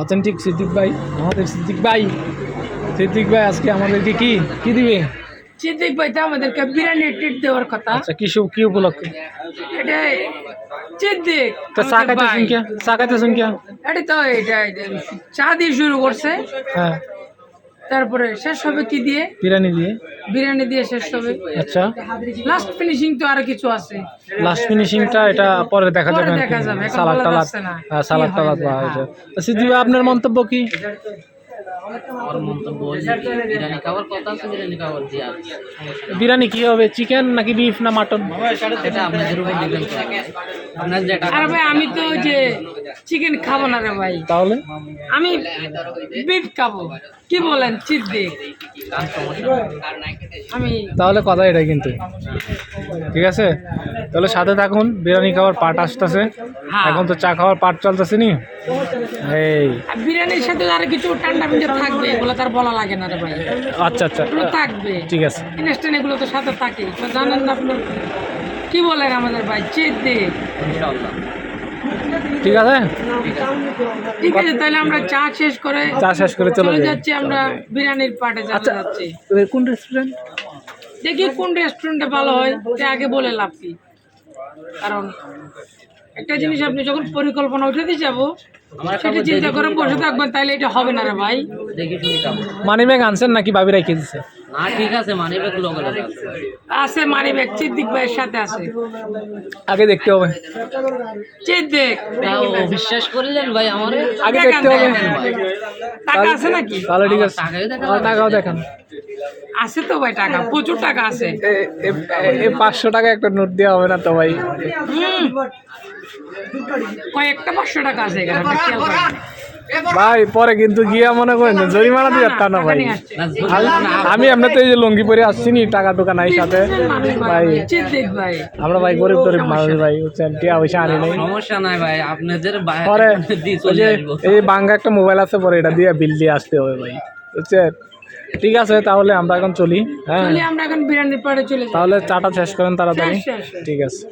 Authentic Siddique ভাই আমাদের সিদ্দিক ভাই। সিদ্দিক ভাই আজকে আমাদেরকে কি কি দিবে? সিদ্দিক ভাই তো আমাদেরকে বিরিয়ানি ট্রিট দেওয়ার কথা। আচ্ছা কি সব কি উপলক্ষে? এটা সিদ্দিক তো চা খাইতে শুন কে? চা খাইতে শুন কে? এটা তো এটা এটা চা দিয়ে শুরু করছে। হ্যাঁ। তারপরে শেষ হবে কি দিয়ে? বিরিয়ানি দিয়ে। বিরিয়ানি দিয়ে শেষ হবে। আচ্ছা। লাস্ট ফিনিশিং তো আরও কিছু আছে। লাস্ট ফিনিশিংটা এটা পরে দেখা যাবে। দেখা যাবে, সালাদ টালাদ। হ্যাঁ সালাদ টালাদ বা আপনার মন্তব্য কি? আমার মন্তব্য বিরিয়ানি খাওয়ার কথা আছে বিরিয়ানি খাওয়ার দিয়ে আর বিরিয়ানি কি হবে চিকেন নাকি বিফ না মাটন সেটা আপনাদের উপর ডিপেন্ড করে। আপনার যেটা আরে ভাই আমি তো ওই যে চিকেন খাব না রে ভাই। তাহলে? আমি বিফ খাব। কি বলেন সমস্যা? নেই। আমি তাহলে কথা এটাই কিন্তু। ঠিক আছে? তাহলে সাথে থাকুন বিরিয়ানি খাওয়ার পাট আসতেছে। হ্যাঁ। এখন তো চা খাওয়ার পাট চলতেছে নি এই বিরিয়ানির সাথে আর কিছু ঠান্ডা মিন্ডা থাকবে এগুলো তার বলা লাগে না রে ভাই। আচ্ছা আচ্ছা। থাকবে। ঠিক আছে। ইনস্ট্যান্ট এগুলো তো সাথে থাকে। তো জানেন না আপনি কি বলেন আমাদের ভাই সিদ্দিক ইনশাআল্লাহ ঠিক আছে? ঠিক আছে তাহলে আমরা চা শেষ করে চা শেষ করে চলে যাচ্ছি আমরা বিরিয়ানির পাটে আচ্ছা যাচ্ছি। কোন রেস্টুরেন্ট দেখি কোন রেস্টুরেন্টে ভালো হয় সে আগে বলে লাভ কি। কারণ একটা জিনিস আপনি যখন পরিকল্পনা উঠাতে যাব সেটা চিন্তা করে বসে থাকবেন তাহলে এটা হবে না রে ভাই। দেখি মানি ব্যাগ আনছেন নাকি ভাবি রেখে দিছে? না ঠিক আছে মানে ব্যাগ আছে মানি ভাইয়ের সাথে আছে। আগে দেখতে হবে। সিদ্দিক বিশ্বাস করলেন ভাই আমার আগে দেখতে হবে। টাকা আছে নাকি? তাহলে ঠিক আছে। টাকাই দেখা আমার টাকাও দেখান। আছে তো ভাই টাকা প্রচুর টাকা আছে। এ- এ- এ পাঁচশো টাকা একটা নোট দেওয়া হবে না তো ভাই? কয়েকটা পাঁচশো টাকা আছে এখানে। ভাই পরে কিন্তু গিয়া মনে করেন জরিমানা দিয়ে তা না ভাই। আমি- আমি এমনিতে এই যে লঙ্গি পরে আসছি নি টাকা টুকা নাই সাথে। ভাই আমরা ভাই গরিব গরিব মানুষ ভাই বুঝছেন টিয়া পয়সা আনি নাই। সমস্যা নাই ভাই আপনাদের বাইরে পরে এই বাঙ্গা একটা মোবাইল আছে পরে এটা দিয়ে বিল দিয়ে আসতে হবে ভাই বুঝছেন ঠিক আছে তাহলে আমরা এখন চলি হ্যাঁ। তাহলে আমরা এখন বিরিয়ানির পাড়ে চলে তাহলে চাটা শেষ করেন তাড়াতাড়ি। ঠিক আছে।